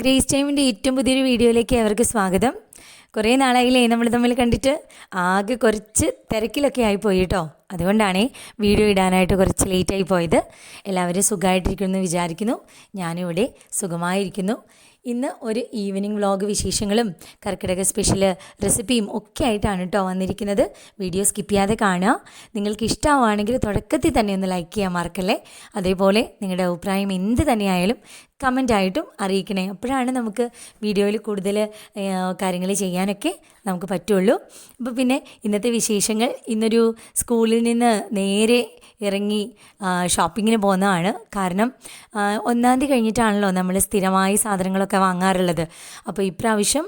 Grace ടൈമിന്റെ ഏറ്റവും പുതിയൊരു വീഡിയോയിലേക്ക് അവർക്ക് സ്വാഗതം. കുറേ നാളായില്ലേ നമ്മൾ തമ്മിൽ കണ്ടിട്ട്. ആകെ കുറച്ച് തിരക്കിലൊക്കെ ആയിപ്പോയി കേട്ടോ. അതുകൊണ്ടാണ് വീഡിയോ ഇടാനായിട്ട് കുറച്ച് ലേറ്റായി പോയത്. എല്ലാവരും സുഖമായിട്ടിരിക്കുമെന്ന് വിചാരിക്കുന്നു. ഞാനിവിടെ സുഖമായിരിക്കുന്നു. ഇന്ന് ഒരു ഈവനിങ് വ്ളോഗ് വിശേഷങ്ങളും കർക്കിടക സ്പെഷ്യൽ റെസിപ്പിയും ഒക്കെ ആയിട്ടാണ് കേട്ടോ വന്നിരിക്കുന്നത്. വീഡിയോ സ്കിപ്പ് ചെയ്യാതെ കാണുക. നിങ്ങൾക്ക് ഇഷ്ടമാവുകയാണെങ്കിൽ തുടക്കത്തിൽ തന്നെ ഒന്ന് ലൈക്ക് ചെയ്യാൻ മറക്കല്ലേ? അതേപോലെ നിങ്ങളുടെ അഭിപ്രായം എന്ത് തന്നെയായാലും കമന്റായിട്ടും അറിയിക്കണേ. അപ്പോഴാണ് നമുക്ക് വീഡിയോയിൽ കൂടുതൽ കാര്യങ്ങൾ ചെയ്യാനൊക്കെ നമുക്ക് പറ്റുള്ളൂ. അപ്പോൾ പിന്നെ ഇന്നത്തെ വിശേഷങ്ങൾ ഇന്നൊരു സ്കൂളിൽ നിന്ന് നേരെ ഇറങ്ങി ഷോപ്പിങ്ങിന് പോകുന്നതാണ് കാരണം ഒന്നാം തീയതി കഴിഞ്ഞിട്ടാണല്ലോ നമ്മൾ സ്ഥിരമായി സാധനങ്ങളൊക്കെ വാങ്ങാറുള്ളത്. അപ്പോൾ ഇപ്രാവശ്യം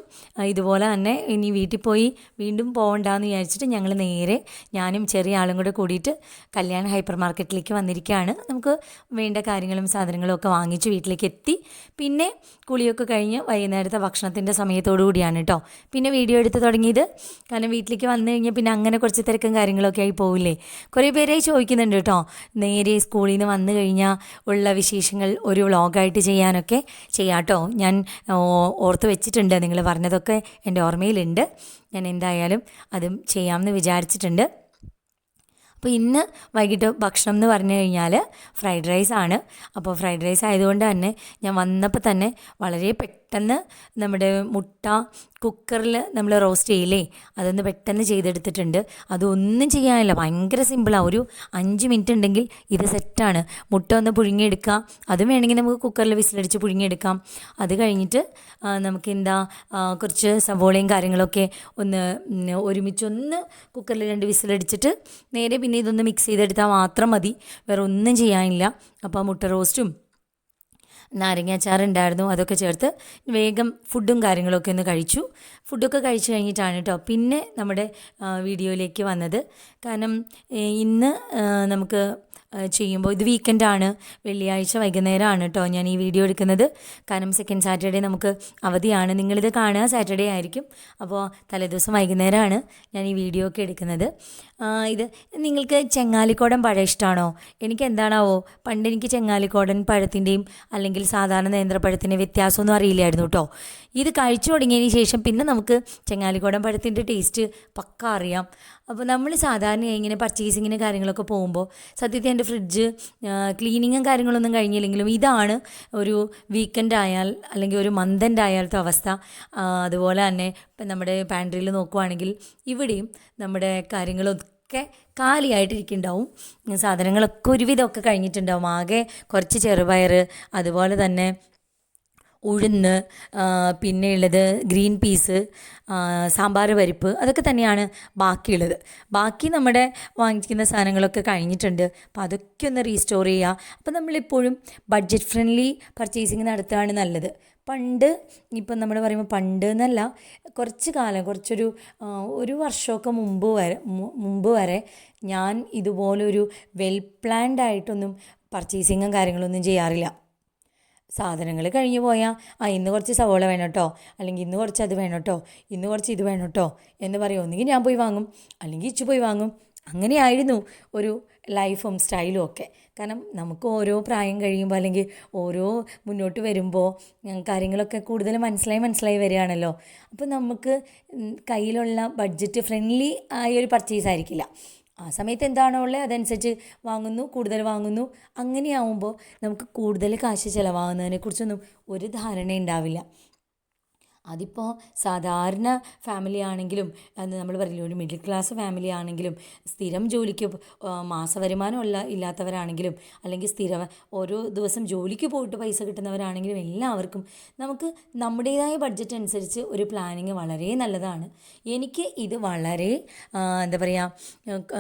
ഇതുപോലെ തന്നെ ഇനി വീട്ടിൽ പോയി വീണ്ടും പോകണ്ടെന്ന് വിചാരിച്ചിട്ട് ഞങ്ങൾ നേരെ ഞാനും ചെറിയ ആളും കൂടെ കൂടിയിട്ട് കല്യാൺ ഹൈപ്പർ മാർക്കറ്റിലേക്ക് വന്നിരിക്കുകയാണ്. നമുക്ക് വേണ്ട കാര്യങ്ങളും സാധനങ്ങളും ഒക്കെ വാങ്ങിച്ച് വീട്ടിലേക്ക് എത്തി പിന്നെ കുളിയൊക്കെ കഴിഞ്ഞ് വൈകുന്നേരത്തെ ഭക്ഷണത്തിന്റെ സമയത്തോടു കൂടിയാണ് കേട്ടോ പിന്നെ വീഡിയോ എടുത്ത് തുടങ്ങിയത്. കാരണം വീട്ടിലേക്ക് വന്നു കഴിഞ്ഞാൽ പിന്നെ അങ്ങനെ കുറച്ച് തിരക്കും കാര്യങ്ങളൊക്കെ ആയി പോവില്ലേ? കുറേ പേരെ ചോദിക്കുന്നുണ്ട് കേട്ടോ നേരെ സ്കൂളിൽ നിന്ന് വന്നു കഴിഞ്ഞാൽ ഉള്ള വിശേഷങ്ങൾ ഒരു വ്ളോഗായിട്ട് ചെയ്യാനൊക്കെ ചെയ്യാം കേട്ടോ ഞാൻ ഓർത്ത് വെച്ചിട്ടുണ്ട്. നിങ്ങൾ പറഞ്ഞതൊക്കെ എന്റെ ഓർമ്മയിലുണ്ട്. ഞാൻ എന്തായാലും അതും ചെയ്യാമെന്ന് വിചാരിച്ചിട്ടുണ്ട്. അപ്പോൾ ഇന്ന് വൈകിട്ട് ഭക്ഷണം എന്ന് പറഞ്ഞു കഴിഞ്ഞാൽ ഫ്രൈഡ് റൈസ് ആണ്. അപ്പോൾ ഫ്രൈഡ് റൈസ് ആയതുകൊണ്ട് തന്നെ ഞാൻ വന്നപ്പോൾ തന്നെ വളരെ പെട്ടെന്ന് നമ്മുടെ മുട്ട കുക്കറിൽ നമ്മൾ റോസ്റ്റ് ചെയ്യില്ലേ? അതൊന്ന് പെട്ടെന്ന് ചെയ്തെടുത്തിട്ടുണ്ട്. അതൊന്നും ചെയ്യാനില്ല. ഭയങ്കര സിമ്പിളാണ് ഒരു അഞ്ച് മിനിറ്റ് ഉണ്ടെങ്കിൽ ഇത് സെറ്റാണ് മുട്ട ഒന്ന് പുഴുങ്ങിയെടുക്കാം. അതും വേണമെങ്കിൽ നമുക്ക് കുക്കറിൽ വിസിലടിച്ച് പുഴുങ്ങിയെടുക്കാം. അത് കഴിഞ്ഞിട്ട് നമുക്ക് എന്താ കുറച്ച് സവോളയും കാര്യങ്ങളൊക്കെ ഒന്ന് ഒരുമിച്ചൊന്ന് കുക്കറിൽ രണ്ട് വിസിലടിച്ചിട്ട് നേരെ പിന്നെ ഇതൊന്ന് മിക്സ് ചെയ്തെടുത്താൽ മാത്രം മതി. വേറെ ഒന്നും ചെയ്യാനില്ല. അപ്പോൾ മുട്ട റോസ്റ്റും നാരങ്ങ ഉണ്ടായിരുന്നു അതൊക്കെ ചേർത്ത് വേഗം ഫുഡും കാര്യങ്ങളൊക്കെ ഒന്ന് കഴിച്ചു. ഫുഡൊക്കെ കഴിച്ചു കഴിഞ്ഞിട്ടാണ് കേട്ടോ പിന്നെ നമ്മുടെ വീഡിയോയിലേക്ക് വന്നത്. കാരണം ഇന്ന് നമുക്ക് ചെയ്യുമ്പോൾ ഇത് വീക്കെൻഡാണ് വെള്ളിയാഴ്ച വൈകുന്നേരമാണ് കേട്ടോ ഞാൻ ഈ വീഡിയോ എടുക്കുന്നത്. കാരണം സെക്കൻഡ് സാറ്റർഡേ നമുക്ക് അവധിയാണ്. നിങ്ങളിത് കാണുക സാറ്റർഡേ ആയിരിക്കും. അപ്പോൾ തലേദിവസം വൈകുന്നേരമാണ് ഞാൻ ഈ വീഡിയോ ഒക്കെ എടുക്കുന്നത്. ഇത് നിങ്ങൾക്ക് ചെങ്ങാലിക്കോടൻ പഴം ഇഷ്ടമാണോ എനിക്ക് എന്താണാവോ പണ്ട് എനിക്ക് ചെങ്ങാലിക്കോടൻ പഴത്തിന്റെയും അല്ലെങ്കിൽ സാധാരണ നേന്ത്രപ്പഴത്തിന്റെ വ്യത്യാസമൊന്നും അറിയില്ലായിരുന്നു കേട്ടോ ഇത് കഴിച്ചു തുടങ്ങിയതിന് ശേഷം പിന്നെ നമുക്ക് ചെങ്ങാലിക്കോടൻ പഴത്തിന്റെ ടേസ്റ്റ് പക്ക അറിയാം. അപ്പോൾ നമ്മൾ സാധാരണ ഇങ്ങനെ പർച്ചേസിങ്ങിന് കാര്യങ്ങളൊക്കെ പോകുമ്പോൾ സത്യത്തിൽ എന്റെ ഫ്രിഡ്ജ് ക്ലീനിങ്ങും കാര്യങ്ങളൊന്നും കഴിഞ്ഞില്ലെങ്കിലും ഇതാണ് ഒരു വീക്കെൻഡ് ആയാൽ അല്ലെങ്കിൽ ഒരു മന്ത് ആയാലത്തെ അവസ്ഥ അതുപോലെ തന്നെ ഇപ്പം നമ്മുടെ പാൻട്രിയിൽ നോക്കുവാണെങ്കിൽ ഇവിടെയും നമ്മുടെ കാര്യങ്ങളൊക്കെ കാലിയായിട്ടിരിക്കുന്നുണ്ടാവും. സാധനങ്ങളൊക്കെ ഒരുവിധമൊക്കെ കഴിഞ്ഞിട്ടുണ്ടാവും. ആകെ കുറച്ച് ചെറുപയർ അതുപോലെ തന്നെ ഉഴുന്ന് പിന്നെയുള്ളത് ഗ്രീൻ പീസ് സാമ്പാർ പരിപ്പ് അതൊക്കെ തന്നെയാണ് ബാക്കിയുള്ളത്. ബാക്കി നമ്മുടെ വാങ്ങിക്കുന്ന സാധനങ്ങളൊക്കെ കഴിഞ്ഞിട്ടുണ്ട്. അപ്പോൾ അതൊക്കെ ഒന്ന് റീസ്റ്റോർ ചെയ്യുക അപ്പോൾ നമ്മളിപ്പോഴും ബഡ്ജറ്റ് ഫ്രണ്ട്ലി പർച്ചേസിങ് നടത്തുകയാണ് നല്ലത്. പണ്ട് ഇപ്പം നമ്മൾ പറയുമ്പോൾ പണ്ട് എന്നല്ല കുറച്ച് കാലം കുറച്ചൊരു ഒരു വർഷമൊക്കെ മുമ്പ് വരെ മുമ്പ് വരെ ഞാൻ ഇതുപോലൊരു വെൽ പ്ലാൻഡ് ആയിട്ടൊന്നും പർച്ചേസിങ്ങും കാര്യങ്ങളൊന്നും ചെയ്യാറില്ല. സാധനങ്ങൾ കഴിഞ്ഞു പോയാൽ ആ ഇന്ന് കുറച്ച് സവോള വേണം കേട്ടോ അല്ലെങ്കിൽ ഇന്ന് കുറച്ച് അത് വേണം കേട്ടോ ഇന്ന് കുറച്ച് ഇത് വേണം കേട്ടോ എന്ന് പറയും. ഒന്നുകിൽ ഞാൻ പോയി വാങ്ങും. അല്ലെങ്കിൽ ഇച്ചു പോയി വാങ്ങും. അങ്ങനെയായിരുന്നു ഒരു ലൈഫും സ്റ്റൈലും ഒക്കെ. കാരണം നമുക്ക് ഓരോ പ്രായം കഴിയുമ്പോൾ അല്ലെങ്കിൽ ഓരോ മുന്നോട്ട് വരുമ്പോൾ കാര്യങ്ങളൊക്കെ കൂടുതൽ മനസ്സിലായി മനസ്സിലായി വരികയാണല്ലോ. അപ്പോൾ നമുക്ക് കയ്യിലുള്ള ബഡ്ജറ്റ് ഫ്രണ്ട്ലി ആയ ഒരു പർച്ചേസ് ആയിരിക്കില്ല. ആ സമയത്ത് എന്താണോ ഉള്ളത് അതനുസരിച്ച് വാങ്ങുന്നു കൂടുതൽ വാങ്ങുന്നു. അങ്ങനെയാവുമ്പോൾ നമുക്ക് കൂടുതൽ കാശ് ചിലവാകുന്നതിനെക്കുറിച്ചൊന്നും ഒരു ധാരണ ഉണ്ടാവില്ല അതിപ്പോൾ സാധാരണ ഫാമിലി ആണെങ്കിലും നമ്മൾ പറയില്ല ഒരു മിഡിൽ ക്ലാസ് ഫാമിലി ആണെങ്കിലും സ്ഥിരം ജോലിക്ക് മാസവരുമാനമുള്ള ഇല്ലാത്തവരാണെങ്കിലും അല്ലെങ്കിൽ സ്ഥിര ഓരോ ദിവസം ജോലിക്ക് പോയിട്ട് പൈസ കിട്ടുന്നവരാണെങ്കിലും എല്ലാവർക്കും നമുക്ക് നമ്മുടേതായ ബഡ്ജറ്റ് അനുസരിച്ച് ഒരു പ്ലാനിങ് വളരെ നല്ലതാണ്. എനിക്ക് ഇത് വളരെ എന്താ പറയുക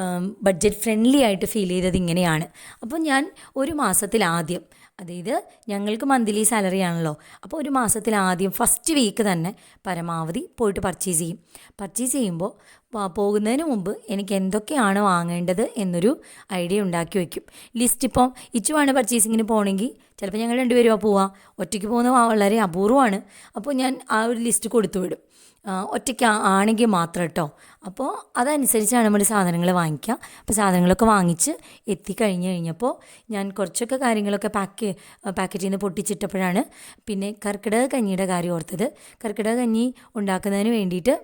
ബഡ്ജറ്റ് ഫ്രണ്ട്ലി ആയിട്ട് ഫീൽ ചെയ്തത് ഇങ്ങനെയാണ്. അപ്പോൾ ഞാൻ ഒരു മാസത്തിൽ ആദ്യം അതായത് ഞങ്ങൾക്ക് മന്ത്ലി സാലറി ആണല്ലോ. അപ്പോൾ ഒരു മാസത്തിൽ ആദ്യം ഫസ്റ്റ് വീക്ക് തന്നെ പരമാവധി പോയിട്ട് പർച്ചേസ് ചെയ്യും. പർച്ചേസ് ചെയ്യുമ്പോൾ പോകുന്നതിന് മുമ്പ് എനിക്ക് എന്തൊക്കെയാണ് വാങ്ങേണ്ടത് എന്നൊരു ഐഡിയ ഉണ്ടാക്കി വയ്ക്കും ലിസ്റ്റ് ഇപ്പം ഇച്ചുവാണ് പർച്ചേസിങ്ങിന് പോകണമെങ്കിൽ ചിലപ്പോൾ ഞങ്ങൾ രണ്ടുപേരും പോവാം. ഒറ്റയ്ക്ക് പോകുന്ന വളരെ അപൂർവമാണ് അപ്പോൾ ഞാൻ ആ ഒരു ലിസ്റ്റ് കൊടുത്തു വിടും. ഒറ്റയ്ക്ക് ആണെങ്കിൽ മാത്രം കേട്ടോ അപ്പോൾ അതനുസരിച്ചാണ് നമ്മൾ സാധനങ്ങൾ വാങ്ങിക്കുക അപ്പോൾ സാധനങ്ങളൊക്കെ വാങ്ങിച്ച് എത്തിക്കഴിഞ്ഞ് കഴിഞ്ഞപ്പോൾ ഞാൻ കുറച്ചൊക്കെ കാര്യങ്ങളൊക്കെ പാക്ക് പാക്കറ്റിൽ നിന്ന് പൊട്ടിച്ചിട്ടപ്പോഴാണ് പിന്നെ കർക്കിടക കഞ്ഞിയുടെ കാര്യം ഓർത്തത്. കർക്കിടക കഞ്ഞി ഉണ്ടാക്കുന്നതിന് വേണ്ടിയിട്ട്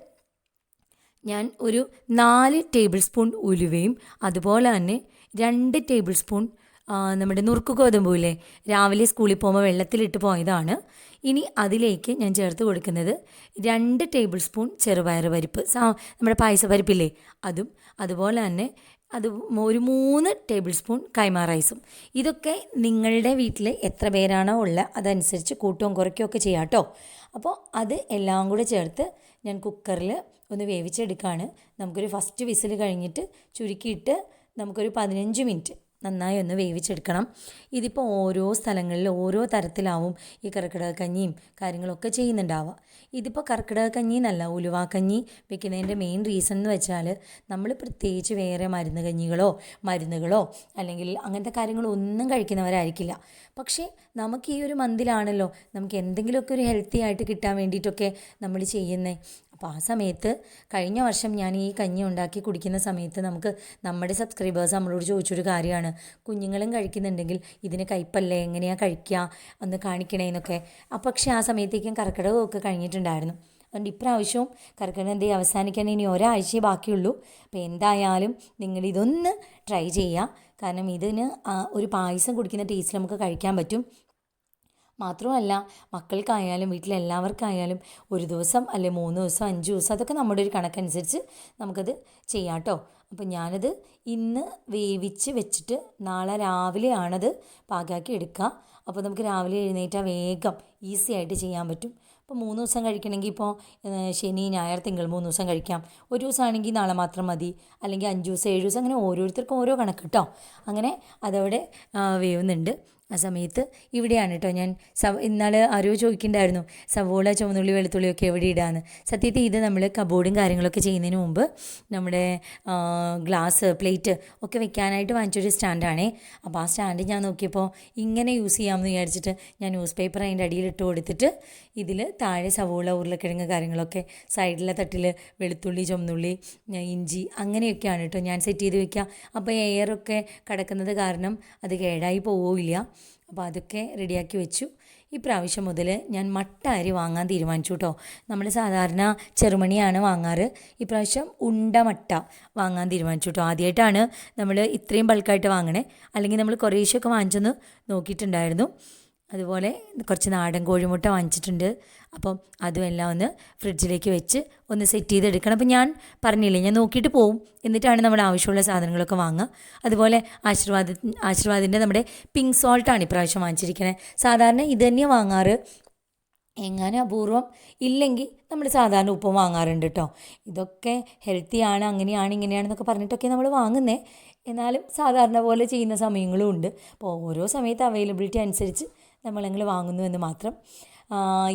ഞാൻ ഒരു നാല് ടേബിൾ സ്പൂൺ ഉലുവയും അതുപോലെ തന്നെ രണ്ട് ടേബിൾ സ്പൂൺ നമ്മുടെ നുറുക്ക് ഗോതമ്പൂല്ലേ രാവിലെ സ്കൂളിൽ പോകുമ്പോൾ വെള്ളത്തിലിട്ട് പോയതാണ്. ഇനി അതിലേക്ക് ഞാൻ ചേർത്ത് കൊടുക്കുന്നത് രണ്ട് ടേബിൾ സ്പൂൺ ചെറുപയർ പരിപ്പ്. സാ നമ്മുടെ പായസ പരിപ്പില്ലേ? അതും അതുപോലെ തന്നെ അത് ഒരു മൂന്ന് ടേബിൾ സ്പൂൺ കൈമ റൈസും. ഇതൊക്കെ നിങ്ങളുടെ വീട്ടിൽ എത്ര പേരാണോ ഉള്ളത് അതനുസരിച്ച് കൂട്ടവും കുറയ്ക്കുകയും ഒക്കെ ചെയ്യാം കേട്ടോ. അപ്പോൾ അത് എല്ലാം കൂടെ ചേർത്ത് ഞാൻ കുക്കറിൽ ഒന്ന് വേവിച്ചെടുക്കുകയാണ് നമുക്കൊരു ഫസ്റ്റ് വിസിൽ കഴിഞ്ഞിട്ട് ചുരുക്കിയിട്ട് നമുക്കൊരു പതിനഞ്ച് മിനിറ്റ് നന്നായി ഒന്ന് വേവിച്ചെടുക്കണം. ഇതിപ്പോൾ ഓരോ സ്ഥലങ്ങളിൽ ഓരോ തരത്തിലാവും ഈ കർക്കിടക കഞ്ഞിയും കാര്യങ്ങളൊക്കെ ചെയ്യുന്നുണ്ടാവുക. ഇതിപ്പോൾ കർക്കിടക കഞ്ഞി എന്നല്ല ഉലുവാക്കഞ്ഞി വെക്കുന്നതിന്റെ മെയിൻ റീസൺ എന്ന് വെച്ചാൽ നമ്മൾ പ്രത്യേകിച്ച് വേറെ മരുന്ന് കഞ്ഞികളോ മരുന്നുകളോ അല്ലെങ്കിൽ അങ്ങനത്തെ കാര്യങ്ങളോ ഒന്നും കഴിക്കുന്നവരായിരിക്കില്ല. പക്ഷേ നമുക്ക് ഈ ഒരു മന്തിലാണല്ലോ നമുക്ക് എന്തെങ്കിലുമൊക്കെ ഒരു ഹെൽത്തി ആയിട്ട് കിട്ടാൻ വേണ്ടിയിട്ടൊക്കെ നമ്മൾ ചെയ്യുന്നത്. അപ്പോൾ ആ സമയത്ത് കഴിഞ്ഞ വർഷം ഞാൻ ഈ കഞ്ഞി ഉണ്ടാക്കി കുടിക്കുന്ന സമയത്ത് നമുക്ക് നമ്മുടെ സബ്സ്ക്രൈബേഴ്സ് നമ്മളോട് ചോദിച്ചൊരു കാര്യമാണ്. കുഞ്ഞുങ്ങളും കഴിക്കുന്നുണ്ടെങ്കിൽ ഇതിന് കയ്പല്ലേ? എങ്ങനെയാണ് കഴിക്കുക ഒന്ന് കാണിക്കണേന്നൊക്കെ അപ്പോൾ പക്ഷേ ആ സമയത്തേക്കും കർക്കിടകമൊക്കെ കഴിഞ്ഞിട്ടുണ്ടായിരുന്നു. അതുകൊണ്ട് ഇപ്രാവശ്യവും കർക്കിടകം എന്തേ അവസാനിക്കാൻ ഇനി ഒരാഴ്ചയെ ബാക്കിയുള്ളൂ. അപ്പോൾ എന്തായാലും നിങ്ങൾ ഇതൊന്ന് ട്രൈ ചെയ്യുക കാരണം ഇതിന് ഒരു പായസം കുടിക്കുന്ന ടേസ്റ്റ് നമുക്ക് കഴിക്കാൻ പറ്റും. മാത്രമല്ല മക്കൾക്കായാലും വീട്ടിലെല്ലാവർക്കായാലും ഒരു ദിവസം അല്ലെ മൂന്ന് ദിവസം അഞ്ച് ദിവസം അതൊക്കെ നമ്മുടെ ഒരു കണക്കനുസരിച്ച് നമുക്കത് ചെയ്യാം കേട്ടോ അപ്പം ഞാനത് ഇന്ന് വേവിച്ച് വെച്ചിട്ട് നാളെ രാവിലെയാണത് പാകാക്കി എടുക്കുക. അപ്പോൾ നമുക്ക് രാവിലെ എഴുന്നേറ്റാൽ വേഗം ഈസി ആയിട്ട് ചെയ്യാൻ പറ്റും. അപ്പോൾ മൂന്ന് ദിവസം കഴിക്കണമെങ്കിൽ ഇപ്പോൾ ശനി ഞായർ തിങ്കൾ മൂന്ന് ദിവസം കഴിക്കാം. ഒരു ദിവസമാണെങ്കിൽ നാളെ മാത്രം മതി. അല്ലെങ്കിൽ അഞ്ച് ദിവസം ഏഴ് ദിവസം അങ്ങനെ ഓരോരുത്തർക്കും ഓരോ കണക്ക് കേട്ടോ അങ്ങനെ അതവിടെ വേവുന്നുണ്ട്. ആ സമയത്ത് ഇവിടെയാണ് കേട്ടോ ഞാൻ സവ ഇന്നാൾ ആരോ ചോദിക്കുന്നുണ്ടായിരുന്നു സവോള ചുവന്നുള്ളി വെളുത്തുള്ളിയൊക്കെ എവിടെ ഇടാന്ന്. സത്യത്തിൽ ഇത് നമ്മൾ കബോർഡും കാര്യങ്ങളൊക്കെ ചെയ്യുന്നതിന് മുമ്പ് നമ്മുടെ ഗ്ലാസ് പ്ലേറ്റ് ഒക്കെ വെക്കാനായിട്ട് വാങ്ങിച്ചൊരു സ്റ്റാൻഡാണേ അപ്പോൾ ആ സ്റ്റാൻഡ് ഞാൻ നോക്കിയപ്പോൾ ഇങ്ങനെ യൂസ് ചെയ്യാമെന്ന് വിചാരിച്ചിട്ട് ഞാൻ ന്യൂസ് പേപ്പർ അതിന്റെ അടിയിൽ ഇട്ട് കൊടുത്തിട്ട് ഇതിൽ താഴെ സവോള ഉരുളക്കിഴങ്ങ് കാര്യങ്ങളൊക്കെ സൈഡിലെ തട്ടിൽ വെളുത്തുള്ളി ചുവന്നുള്ളി ഇഞ്ചി അങ്ങനെയൊക്കെയാണ് കേട്ടോ ഞാൻ സെറ്റ് ചെയ്ത് വെക്കുക അപ്പോൾ എയറൊക്കെ കിടക്കുന്നത് കാരണം അത് കേടായി പോവില്ല അപ്പോൾ അതൊക്കെ റെഡിയാക്കി വെച്ചു. ഈ പ്രാവശ്യം മുതൽ ഞാൻ മട്ട അരി വാങ്ങാൻ തീരുമാനിച്ചു കേട്ടോ നമ്മൾ സാധാരണ ചെറുമണിയാണ് വാങ്ങാറ്. ഈ പ്രാവശ്യം ഉണ്ട മട്ട വാങ്ങാൻ തീരുമാനിച്ചു കേട്ടോ ആദ്യമായിട്ടാണ് നമ്മൾ ഇത്രയും ബൾക്കായിട്ട് വാങ്ങണേ. അല്ലെങ്കിൽ നമ്മൾ കുറേശ്ശൊക്കെ വാങ്ങിച്ചെന്ന് നോക്കിയിട്ടുണ്ടായിരുന്നു. അതുപോലെ കുറച്ച് നാടൻ കോഴിമുട്ട വാങ്ങിച്ചിട്ടുണ്ട്. അപ്പം അതും എല്ലാം ഒന്ന് ഫ്രിഡ്ജിലേക്ക് വെച്ച് ഒന്ന് സെറ്റ് ചെയ്തെടുക്കണം. അപ്പം ഞാൻ പറഞ്ഞില്ലേ ഞാൻ നോക്കിയിട്ട് പോവും. എന്നിട്ടാണ് നമ്മുടെ ആവശ്യമുള്ള സാധനങ്ങളൊക്കെ വാങ്ങുക. അതുപോലെ ആശീർവാദ ആശീർവാദിന്റെ നമ്മുടെ പിങ്ക് സോൾട്ടാണ് ഇപ്രാവശ്യം വാങ്ങിച്ചിരിക്കുന്നത് സാധാരണ ഇത് തന്നെയാണ് വാങ്ങാറ്. എങ്ങനെ അപൂർവം ഇല്ലെങ്കിൽ നമ്മൾ സാധാരണ ഉപ്പും വാങ്ങാറുണ്ട് കേട്ടോ ഇതൊക്കെ ഹെൽത്തിയാണ് അങ്ങനെയാണ് ഇങ്ങനെയാണെന്നൊക്കെ പറഞ്ഞിട്ടൊക്കെ നമ്മൾ വാങ്ങുന്നേ. എന്നാലും സാധാരണ പോലെ ചെയ്യുന്ന സമയങ്ങളും ഉണ്ട്. അപ്പോൾ ഓരോ സമയത്ത് അവൈലബിലിറ്റി അനുസരിച്ച് നമ്മളങ്ങൾ വാങ്ങുന്നു എന്ന് മാത്രം.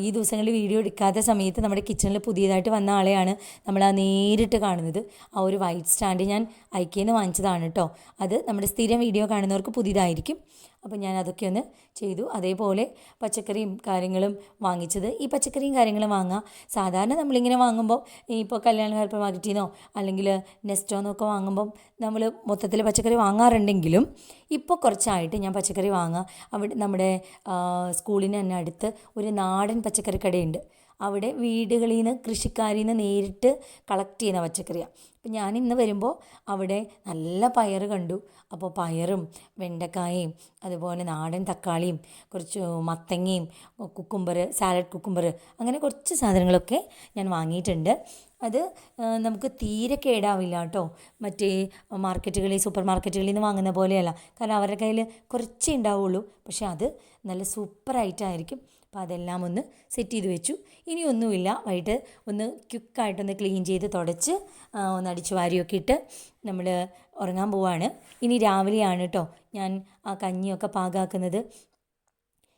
ഈ ദിവസങ്ങളിൽ വീഡിയോ എടുക്കാത്ത സമയത്ത് നമ്മുടെ കിച്ചണിൽ പുതിയതായിട്ട് വന്ന ആളെയാണ് നമ്മൾ ആ നേരിട്ട് കാണുന്നത്. ആ ഒരു വൈറ്റ് സ്റ്റാൻഡ് ഞാൻ ഐക്കേന്ന് വാങ്ങിച്ചതാണ് കേട്ടോ. അത് നമ്മുടെ സ്ഥിരം വീഡിയോ കാണുന്നവർക്ക് പുതിയതായിരിക്കും. അപ്പോൾ ഞാൻ അതൊക്കെ ഒന്ന് ചെയ്തു. അതേപോലെ പച്ചക്കറിയും കാര്യങ്ങളും വാങ്ങിച്ചത്. ഈ പച്ചക്കറിയും കാര്യങ്ങളും വാങ്ങാം. സാധാരണ നമ്മളിങ്ങനെ വാങ്ങുമ്പോൾ ഇപ്പോൾ കല്യാണ ഹൈപ്പർ മാർക്കറ്റിൽ നിന്നോ അല്ലെങ്കിൽ നെസ്റ്റോ എന്നൊക്കെ വാങ്ങുമ്പം നമ്മൾ മൊത്തത്തിൽ പച്ചക്കറി വാങ്ങാറുണ്ടെങ്കിലും ഇപ്പോൾ കുറച്ചായിട്ട് ഞാൻ പച്ചക്കറി വാങ്ങാം. അവിടെ നമ്മുടെ സ്കൂളിന് തന്നെ അടുത്ത് ഒരു നാടൻ പച്ചക്കറി കടയുണ്ട്. അവിടെ വീടുകളിൽ നിന്ന് കൃഷിക്കാരിൽ നിന്ന് നേരിട്ട് കളക്ട് ചെയ്യുന്ന പച്ചക്കറിയാണ് അപ്പം ഞാൻ ഇന്ന് വരുമ്പോൾ അവിടെ നല്ല പയർ കണ്ടു. അപ്പോൾ പയറും വെണ്ടക്കായയും അതുപോലെ നാടൻ തക്കാളിയും കുറച്ച് മത്തങ്ങയും കുക്കുംബർ സാലഡ് കുക്കുംബർ അങ്ങനെ കുറച്ച് സാധനങ്ങളൊക്കെ ഞാൻ വാങ്ങിയിട്ടുണ്ട്. അത് നമുക്ക് തീരെ കേടാവില്ല കേട്ടോ. മറ്റേ മാർക്കറ്റുകളിൽ സൂപ്പർ മാർക്കറ്റുകളിൽ നിന്ന് വാങ്ങുന്ന പോലെയല്ല. കാരണം അവരുടെ കയ്യിൽ കുറച്ചേ ഉണ്ടാവുള്ളൂ. പക്ഷേ അത് നല്ല സൂപ്പറായിട്ടായിരിക്കും. അപ്പോൾ അതെല്ലാം ഒന്ന് സെറ്റ് ചെയ്ത് വെച്ചു. ഇനി ഒന്നുമില്ല. വൈകിട്ട് ഒന്ന് ക്വിക്കായിട്ടൊന്ന് ക്ലീൻ ചെയ്ത് തുടച്ച് ഒന്ന് അടിച്ചു വാരിയൊക്കെ ഇട്ട് നമ്മൾ ഉറങ്ങാൻ പോവാണ്. ഇനി രാവിലെയാണ് കേട്ടോ ഞാൻ ആ കഞ്ഞിയൊക്കെ പാകാക്കുന്നത്.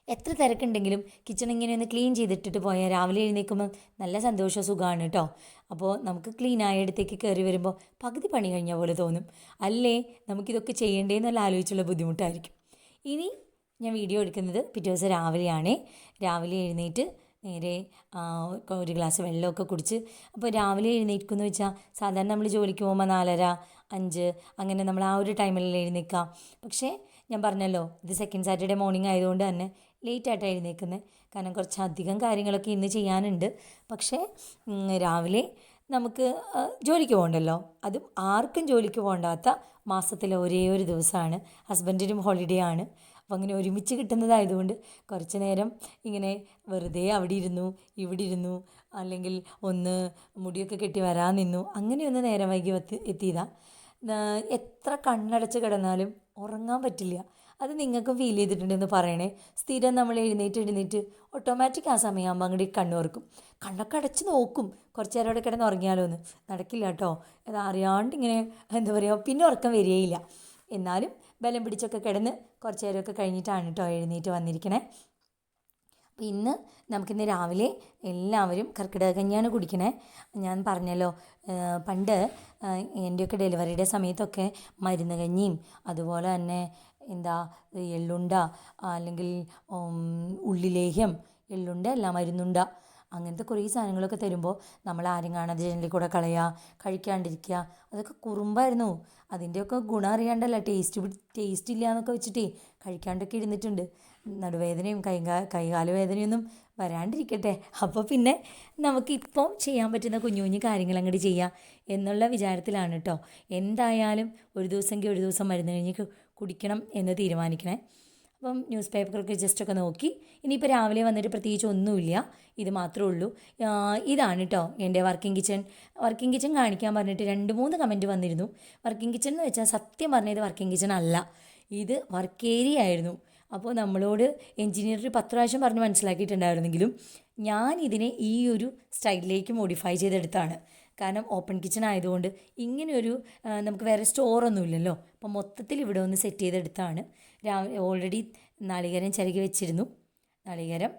എത്ര തിരക്കുണ്ടെങ്കിലും കിച്ചൺ ഇങ്ങനെ ഒന്ന് ക്ലീൻ ചെയ്തിട്ടിട്ട് പോയാൽ രാവിലെ എഴുന്നേൽക്കുമ്പോൾ നല്ല സന്തോഷ സുഖമാണ് കേട്ടോ അപ്പോൾ നമുക്ക് ക്ലീൻ ആയ അടുത്തേക്ക് കയറി വരുമ്പോൾ പകുതി പണി കഴിഞ്ഞ പോലെ തോന്നും. അല്ലേ? നമുക്കിതൊക്കെ ചെയ്യേണ്ടേന്നുള്ള ആലോചിച്ചുള്ള ബുദ്ധിമുട്ടായിരിക്കും. ഇനി ഞാൻ വീഡിയോ എടുക്കുന്നത് പിറ്റേ ദിവസം രാവിലെയാണേ. രാവിലെ എഴുന്നേറ്റ് നേരെ ഒരു ഗ്ലാസ് വെള്ളമൊക്കെ കുടിച്ച്. അപ്പോൾ രാവിലെ എഴുന്നേൽക്കുമെന്ന് വെച്ചാൽ സാധാരണ നമ്മൾ ജോലിക്ക് പോകുമ്പോൾ നാലര അഞ്ച് അങ്ങനെ നമ്മൾ ആ ഒരു ടൈമിൽ എഴുന്നേൽക്കുക പക്ഷേ ഞാൻ പറഞ്ഞല്ലോ ഇത് സെക്കൻഡ് സാറ്റർഡേ മോർണിംഗ് ആയതുകൊണ്ട് തന്നെ ലേറ്റായിട്ടാണ് എഴുന്നേൽക്കുന്നത് കാരണം കുറച്ചധികം കാര്യങ്ങളൊക്കെ ഇന്ന് ചെയ്യാനുണ്ട്. പക്ഷേ രാവിലെ നമുക്ക് ജോലിക്ക് പോകണ്ടല്ലോ. അതും ആർക്കും ജോലിക്ക് പോകണ്ടാത്ത മാസത്തിലെ ഒരേ ഒരു ദിവസമാണ്. ഹസ്ബൻഡിനും ഹോളിഡേ ആണ്. അപ്പോൾ അങ്ങനെ ഒരുമിച്ച് കിട്ടുന്നതായതുകൊണ്ട് കുറച്ച് നേരം ഇങ്ങനെ വെറുതെ അവിടെ ഇരുന്നു ഇവിടെ ഇരുന്നു അല്ലെങ്കിൽ ഒന്ന് മുടിയൊക്കെ കെട്ടി വരാൻ നിന്നു. അങ്ങനെയൊന്ന് നേരം വൈകി എത്തി എത്തിയതാണ് എത്ര കണ്ണടച്ച് കിടന്നാലും ഉറങ്ങാൻ പറ്റില്ല. അത് നിങ്ങൾക്കും ഫീൽ ചെയ്തിട്ടുണ്ടെന്ന് പറയണേ. സ്ഥിരം നമ്മൾ എഴുന്നേറ്റ് എഴുന്നേറ്റ് ഓട്ടോമാറ്റിക് ആ സമയമാകുമ്പോൾ അങ്ങോട്ട് കണ്ണു തുറക്കും. കണ്ണൊക്കെ അടച്ച് നോക്കും. കുറച്ച് നേരം അവിടെ കിടന്ന് ഉറങ്ങിയാലോ എന്ന് നടക്കില്ല കേട്ടോ അത് അറിയാണ്ട് ഇങ്ങനെ എന്താ പറയുക പിന്നെ ഉറക്കം വരികയില്ല. എന്നാലും ബലം പിടിച്ചൊക്കെ കിടന്ന് കുറച്ച് നേരമൊക്കെ കഴിഞ്ഞിട്ടാണ് കേട്ടോ എഴുന്നേറ്റ് വന്നിരിക്കണേ. അപ്പോൾ ഇന്ന് നമുക്കിന്ന് രാവിലെ എല്ലാവരും കർക്കിടക കഞ്ഞിയാണ് കുടിക്കണേ. ഞാൻ പറഞ്ഞല്ലോ പണ്ട് എന്റെയൊക്കെ ഡെലിവറിയുടെ സമയത്തൊക്കെ മരുന്ന് കഞ്ഞിയും അതുപോലെ തന്നെ എന്താ എള്ളുണ്ട അല്ലെങ്കിൽ ഉള്ളിലേഹ്യം എള്ളുണ്ട അല്ല മരുന്നുണ്ട അങ്ങനത്തെ കുറേ സാധനങ്ങളൊക്കെ തരുമ്പോൾ നമ്മൾ ആരും കാണാതെ ജനലിൽ കൂടെ കളയുക കഴിക്കാണ്ടിരിക്കുക അതൊക്കെ കുറുമ്പായിരുന്നു. അതിന്റെയൊക്കെ ഗുണം അറിയാണ്ടല്ല ടേസ്റ്റ് ടേസ്റ്റ് ഇല്ല എന്നൊക്കെ വെച്ചിട്ടേ കഴിക്കാണ്ടൊക്കെ ഇരുന്നിട്ടുണ്ട്. നടുവേദനയും കൈകാ കൈകാല വേദനയൊന്നും വരാണ്ടിരിക്കട്ടെ. അപ്പോൾ പിന്നെ നമുക്കിപ്പോൾ ചെയ്യാൻ പറ്റുന്ന കുഞ്ഞു കുഞ്ഞു കാര്യങ്ങൾ അങ്ങോട്ട് ചെയ്യാം എന്നുള്ള വിചാരത്തിലാണ് കേട്ടോ എന്തായാലും ഒരു ദിവസമെങ്കിൽ ഒരു ദിവസം മരുന്ന് കഴിഞ്ഞ് കു- കുടിക്കണം എന്ന് തീരുമാനിക്കണേ. അപ്പം ന്യൂസ് പേപ്പറൊക്കെ ജസ്റ്റ് ഒക്കെ നോക്കി. ഇനിയിപ്പോൾ രാവിലെ വന്നിട്ട് പ്രത്യേകിച്ച് ഒന്നുമില്ല. ഇത് മാത്രമേ ഉള്ളൂ. ഇതാണ് കേട്ടോ എന്റെ വർക്കിംഗ് കിച്ചൺ. വർക്കിംഗ് കിച്ചൺ കാണിക്കാൻ പറഞ്ഞിട്ട് രണ്ട് മൂന്ന് കമന്റ് വന്നിരുന്നു. വർക്കിംഗ് കിച്ചൺ എന്ന് വെച്ചാൽ സത്യം പറഞ്ഞത് വർക്കിംഗ് കിച്ചൺ അല്ല. ഇത് വർക്ക് ഏരിയ ആയിരുന്നു. അപ്പോൾ നമ്മളോട് എൻജിനീയർ പത്ത് പ്രാവശ്യം പറഞ്ഞ് മനസ്സിലാക്കിയിട്ടുണ്ടായിരുന്നെങ്കിലും ഞാൻ ഇതിനെ ഈ ഒരു സ്റ്റൈലിലേക്ക് മോഡിഫൈ ചെയ്തെടുത്താണ്. കാരണം ഓപ്പൺ കിച്ചൺ ആയതുകൊണ്ട് ഇങ്ങനെയൊരു നമുക്ക് വേറെ സ്റ്റോറൊന്നും ഇല്ലല്ലോ. അപ്പോൾ മൊത്തത്തിൽ ഇവിടെ ഒന്ന് സെറ്റ് ചെയ്തെടുത്താണ്. രാവിലെ ഓൾറെഡി നാളികേരം ചിരകി വെച്ചിരുന്നു. നാളികേരം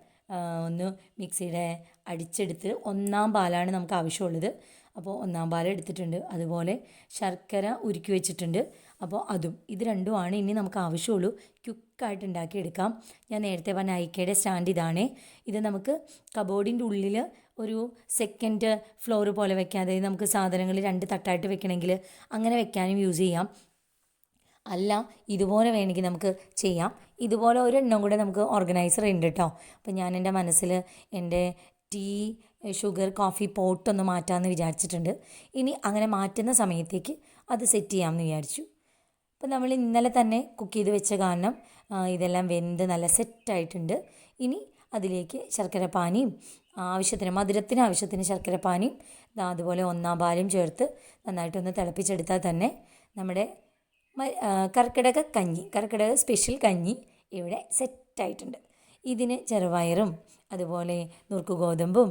ഒന്ന് മിക്സിയുടെ അടിച്ചെടുത്ത് ഒന്നാം പാലാണ് നമുക്ക് ആവശ്യമുള്ളത്. അപ്പോൾ ഒന്നാം പാൽ എടുത്തിട്ടുണ്ട്. അതുപോലെ ശർക്കര ഉരുക്കി വെച്ചിട്ടുണ്ട്. അപ്പോൾ അതും ഇത് രണ്ടുമാണ് ഇനി നമുക്ക് ആവശ്യമുള്ളൂ. ക്യുക്കായിട്ട് ഉണ്ടാക്കിയെടുക്കാം. ഞാൻ നേരത്തെ പറഞ്ഞ ഐക്കയുടെ സ്റ്റാൻഡ് ഇതാണേ. ഇത് നമുക്ക് കബോർഡിന്റെ ഉള്ളിൽ ഒരു സെക്കൻഡ് ഫ്ലോർ പോലെ വെക്കാം. അതായത് നമുക്ക് സാധനങ്ങൾ രണ്ട് തട്ടായിട്ട് വെക്കണമെങ്കിൽ അങ്ങനെ വെക്കാനും യൂസ് ചെയ്യാം. അല്ല ഇതുപോലെ വേണമെങ്കിൽ നമുക്ക് ചെയ്യാം. ഇതുപോലെ ഒരെണ്ണം കൂടെ നമുക്ക് ഓർഗനൈസർ ഉണ്ട് കേട്ടോ അപ്പം ഞാൻ എന്റെ മനസ്സിൽ എന്റെ ടീ ഷുഗർ കോഫി പോട്ടൊന്ന് മാറ്റാമെന്ന് വിചാരിച്ചിട്ടുണ്ട്. ഇനി അങ്ങനെ മാറ്റുന്ന സമയത്തേക്ക് അത് സെറ്റ് ചെയ്യാമെന്ന് വിചാരിച്ചു. അപ്പം നമ്മൾ ഇന്നലെ തന്നെ കുക്ക് ചെയ്ത് വെച്ച കാരണം ഇതെല്ലാം വെന്ത് നല്ല സെറ്റായിട്ടുണ്ട് ഇനി അതിലേക്ക് ശർക്കര പാനിയും ആവശ്യത്തിന് മധുരത്തിന് ആവശ്യത്തിന് ശർക്കര പാനിയും അതുപോലെ ഒന്നാം പാലും ചേർത്ത് നന്നായിട്ടൊന്ന് തിളപ്പിച്ചെടുത്താൽ തന്നെ നമ്മുടെ കർക്കിടക കഞ്ഞി കർക്കിടക സ്പെഷ്യൽ കഞ്ഞി ഇവിടെ സെറ്റായിട്ടുണ്ട്. ഇതിന് ചെറുപയറും അതുപോലെ നുറുക്ക് ഗോതമ്പും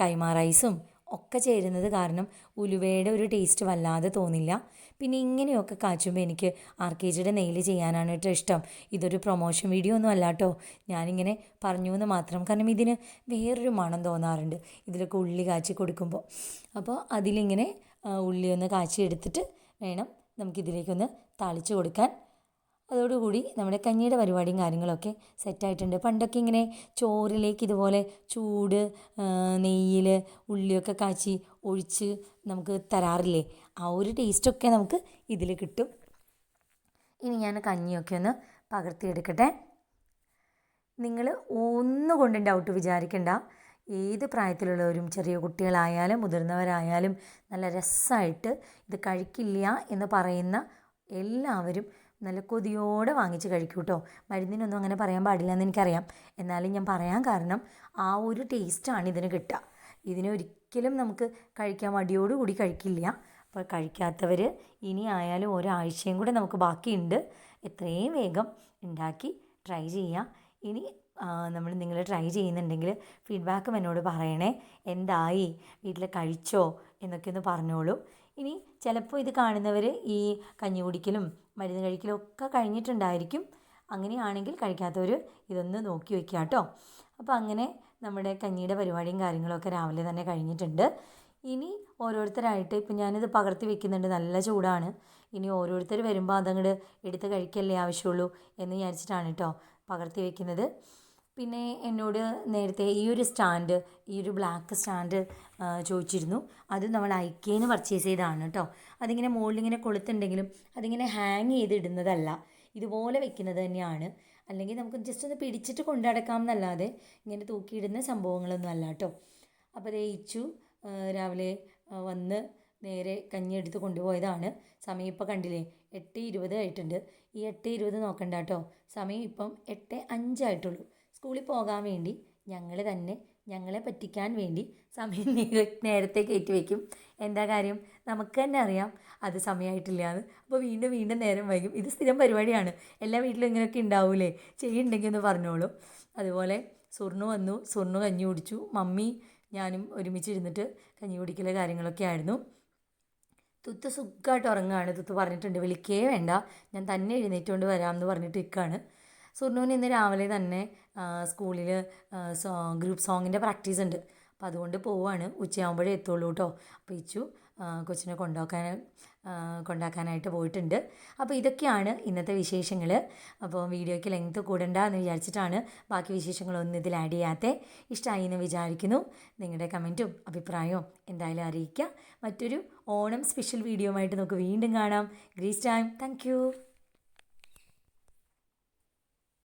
കൈമാ റൈസും ഒക്കെ ചേരുന്നത് കാരണം ഉലുവയുടെ ഒരു ടേസ്റ്റ് വല്ലാതെ തോന്നില്ല. പിന്നെ ഇങ്ങനെയൊക്കെ കാച്ചുമ്പോൾ എനിക്ക് ആർ കെ ജിയുടെ നെയിൽ ചെയ്യാനാണ് കേട്ടോ ഇഷ്ടം. ഇതൊരു പ്രൊമോഷൻ വീഡിയോ ഒന്നും അല്ല കേട്ടോ ഞാനിങ്ങനെ പറഞ്ഞു എന്ന് മാത്രം. കാരണം ഇതിന് വേറൊരു മണം തോന്നാറുണ്ട്. ഇതിലൊക്കെ ഉള്ളി കാച്ചി കൊടുക്കുമ്പോൾ അപ്പോൾ അതിലിങ്ങനെ ഉള്ളി ഒന്ന് കാച്ചി എടുത്തിട്ട് വേണം നമുക്കിതിലേക്കൊന്ന് താളിച്ച് കൊടുക്കാൻ അതോടുകൂടി നമ്മുടെ കഞ്ഞിയുടെ പരിപാടിയും കാര്യങ്ങളൊക്കെ സെറ്റായിട്ടുണ്ട്. പണ്ടൊക്കെ ഇങ്ങനെ ചോറിലേക്ക് ഇതുപോലെ ചൂട് നെയ്യിൽ ഉള്ളിയൊക്കെ കാച്ചി ഒഴിച്ച് നമുക്ക് തരാറില്ലേ? ആ ഒരു ടേസ്റ്റൊക്കെ നമുക്ക് ഇതിൽ കിട്ടും. ഇനി ഞാൻ കഞ്ഞിയൊക്കെ ഒന്ന് പകർത്തിയെടുക്കട്ടെ. നിങ്ങൾ ഒന്നുകൊണ്ടും ഡൗട്ട് വിചാരിക്കണ്ട. ഏത് പ്രായത്തിലുള്ളവരും ചെറിയ കുട്ടികളായാലും മുതിർന്നവരായാലും നല്ല രസമായിട്ട് ഇത് കഴിക്കില്ല എന്ന് പറയുന്ന എല്ലാവരും നല്ല കൊതിയോടെ വാങ്ങിച്ച് കഴിക്കൂ കേട്ടോ മരുന്നിനൊന്നും അങ്ങനെ പറയാൻ പാടില്ല എന്ന് എനിക്കറിയാം. എന്നാലും ഞാൻ പറയാൻ കാരണം ആ ഒരു ടേസ്റ്റാണ് ഇതിന് കിട്ടുക. ഇതിനെ ഒരിക്കലും നമുക്ക് കഴിക്കാൻ മടിയോടുകൂടി കഴിക്കില്ല. അപ്പോൾ കഴിക്കാത്തവർ ഇനി ആയാലും ഒരാഴ്ചയും കൂടെ നമുക്ക് ബാക്കിയുണ്ട്. എത്രയും വേഗം ഉണ്ടാക്കി ട്രൈ ചെയ്യുക. ഇനി നമ്മൾ നിങ്ങൾ ട്രൈ ചെയ്യുന്നുണ്ടെങ്കിൽ ഫീഡ്ബാക്കും എന്നോട് പറയണേ. എന്തായി? വീട്ടിൽ കഴിച്ചോ? എന്നൊക്കെ ഒന്ന് പറഞ്ഞോളൂ. ഇനി ചിലപ്പോൾ ഇത് കാണുന്നവർ ഈ കഞ്ഞി കുടിക്കലും മരുന്ന് കഴിക്കലും ഒക്കെ കഴിഞ്ഞിട്ടുണ്ടായിരിക്കും. അങ്ങനെയാണെങ്കിൽ കഴിക്കാത്തവർ ഇതൊന്ന് നോക്കി വയ്ക്കുക കേട്ടോ. അപ്പോൾ അങ്ങനെ നമ്മുടെ കഞ്ഞിയുടെ പരിപാടിയും കാര്യങ്ങളൊക്കെ രാവിലെ തന്നെ കഴിഞ്ഞിട്ടുണ്ട്. ഇനി ഓരോരുത്തരായിട്ട് ഇപ്പം ഞാനിത് പകർത്തി വെക്കുന്നുണ്ട് നല്ല ചൂടാണ്. ഇനി ഓരോരുത്തർ വരുമ്പോൾ അതങ്ങോട്ട് എടുത്ത് കഴിക്കല്ലേ ആവശ്യമുള്ളൂ എന്ന് വിചാരിച്ചിട്ടാണ് കേട്ടോ പകർത്തി വെക്കുന്നത്. പിന്നെ എന്നോട് നേരത്തെ ഈ ഒരു സ്റ്റാൻഡ് ഈ ഒരു ബ്ലാക്ക് സ്റ്റാൻഡ് ചോദിച്ചിരുന്നു. അത് നമ്മൾ ഐക്കേന്ന് പർച്ചേസ് ചെയ്തതാണ് കേട്ടോ അതിങ്ങനെ മുകളിലിങ്ങനെ കൊളുത്തുണ്ടെങ്കിലും അതിങ്ങനെ ഹാങ് ചെയ്തിടുന്നതല്ല. ഇതുപോലെ വെക്കുന്നത് തന്നെയാണ്. അല്ലെങ്കിൽ നമുക്ക് ജസ്റ്റ് ഒന്ന് പിടിച്ചിട്ട് കൊണ്ടടക്കാം എന്നല്ലാതെ ഇങ്ങനെ തൂക്കിയിടുന്ന സംഭവങ്ങളൊന്നും അല്ല കേട്ടോ അപ്പോൾ ദയിച്ചു രാവിലെ വന്ന് നേരെ കഞ്ഞി എടുത്ത് കൊണ്ടുപോയതാണ്. സമയം ഇപ്പോൾ കണ്ടില്ലേ എട്ട് ഇരുപത് ആയിട്ടുണ്ട്. ഈ എട്ട് ഇരുപത് നോക്കണ്ട കേട്ടോ സമയം ഇപ്പം എട്ട് അഞ്ചായിട്ടുള്ളൂ സ്കൂളിൽ പോകാൻ വേണ്ടി ഞങ്ങൾ തന്നെ ഞങ്ങളെ പറ്റിക്കാൻ വേണ്ടി സമയം നേരെ നേരത്തെ കയറ്റി വയ്ക്കും എന്താ കാര്യം? നമുക്ക് തന്നെ അറിയാം അത് സമയമായിട്ടില്ല എന്ന്. അപ്പോൾ വീണ്ടും വീണ്ടും നേരം വൈകും. ഇത് സ്ഥിരം പരിപാടിയാണ്. എല്ലാ വീട്ടിലും ഇങ്ങനെയൊക്കെ ഉണ്ടാവൂലേ? ചെയ്യുന്നുണ്ടെങ്കിൽ ഒന്ന് പറഞ്ഞോളൂ. അതുപോലെ സുർണു വന്നു. സുർണു കഞ്ഞി കുടിച്ചു. മമ്മി ഞാനും ഒരുമിച്ചിരുന്നിട്ട് കഞ്ഞി കുടിക്കലെ കാര്യങ്ങളൊക്കെ ആയിരുന്നു. തുത്ത് സുഖമായിട്ട് ഉറങ്ങുകയാണ് തുത്ത് പറഞ്ഞിട്ടുണ്ട്. വിളിക്കേ വേണ്ട. ഞാൻ തന്നെ എഴുന്നേറ്റുകൊണ്ട് വരാമെന്ന് പറഞ്ഞിട്ട് നിൽക്കുകയാണ് സുർണുവിന് ഇന്ന് രാവിലെ തന്നെ സ്കൂളിൽ ഗ്രൂപ്പ് സോങ്ങിന്റെ പ്രാക്ടീസ് ഉണ്ട്. അപ്പം അതുകൊണ്ട് പോവുകയാണ് ഉച്ചയാകുമ്പോഴേ എത്തുള്ളൂ കേട്ടോ അപ്പോൾ ഇച്ചു കൊച്ചിനെ കൊണ്ടുപോക്കാൻ കൊണ്ടാക്കാനായിട്ട് പോയിട്ടുണ്ട്. അപ്പോൾ ഇതൊക്കെയാണ് ഇന്നത്തെ വിശേഷങ്ങൾ അപ്പോൾ വീഡിയോയ്ക്ക് ലെങ്ത് കൂടണ്ട എന്ന് വിചാരിച്ചിട്ടാണ് ബാക്കി വിശേഷങ്ങളൊന്നും ഇതിൽ ആഡ് ചെയ്യാത്ത. ഇഷ്ടമായി എന്ന് വിചാരിക്കുന്നു. നിങ്ങളുടെ കമന്റും അഭിപ്രായവും എന്തായാലും അറിയിക്കുക. മറ്റൊരു ഓണം സ്പെഷ്യൽ വീഡിയോ ആയിട്ട് നമുക്ക് വീണ്ടും കാണാം. Greece time. താങ്ക്